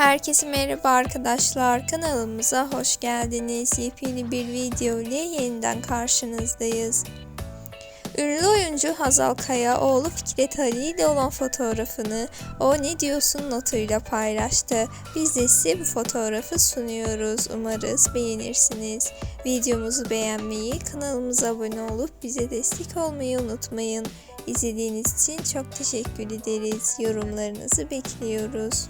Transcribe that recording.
Herkese merhaba arkadaşlar. Kanalımıza hoş geldiniz. Yepyeni bir video ile yeniden karşınızdayız. Ünlü oyuncu Hazal Kaya oğlu Fikret Ali ile olan fotoğrafını o ne diyorsun notuyla paylaştı. Biz de size bu fotoğrafı sunuyoruz. Umarız beğenirsiniz. Videomuzu beğenmeyi, kanalımıza abone olup bize destek olmayı unutmayın. İzlediğiniz için çok teşekkür ederiz. Yorumlarınızı bekliyoruz.